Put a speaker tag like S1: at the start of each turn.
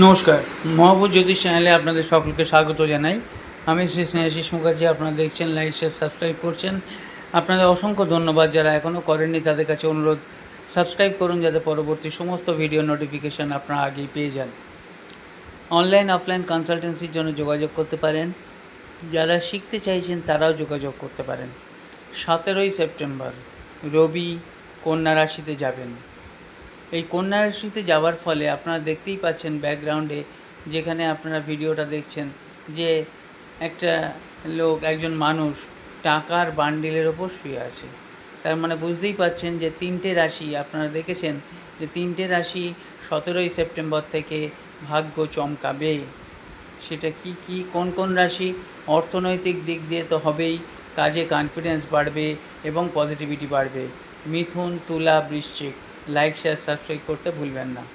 S1: নমস্কার, মহাপুর জ্যোতিষ চ্যানেলে আপনাদের সকলকে স্বাগত জানাই। আমি শ্রী স্নেহাশিস মুখার্জি, আপনারা দেখছেন, লাইক শেয়ার সাবস্ক্রাইব করছেন। আপনাদের অসংখ্য ধন্যবাদ যারা এখনও করেননি, তাদের কাছে অনুরোধ সাবস্ক্রাইব করুন যাতে পরবর্তী সমস্ত ভিডিও নোটিফিকেশান আপনারা আগেই পেয়ে যান। অনলাইন অফলাইন কনসালটেন্সির জন্য যোগাযোগ করতে পারেন। যারা শিখতে চাইছেন, তারাও যোগাযোগ করতে পারেন। সতেরোই সেপ্টেম্বর, রবি, কন্যা রাশিতে যাবেন। এই কন্যা রাশিতে যাওয়ার ফলে আপনারা দেখতেই পাচ্ছেন ব্যাকগ্রাউন্ডে যেখানে আপনারা ভিডিওটা দেখছেন যে একটা লোক, একজন মানুষ টাকার বান্ডিলের ওপর শুয়ে আছে। তার মানে বুঝতেই পাচ্ছেন যে তিনটে রাশি আপনারা দেখেছেন যে তিনটে রাশি সতেরোই সেপ্টেম্বর থেকে ভাগ্য চমকাবে। সেটা কি কি, কোন কোন রাশি? অর্থনৈতিক দিক দিয়ে তো হবেই, কাজে কনফিডেন্স বাড়বে এবং পজিটিভিটি বাড়বে। মিথুন, তুলা, বৃশ্চিক। লাইক শেয়ার সাবস্ক্রাইব করতে ভুলবেন না।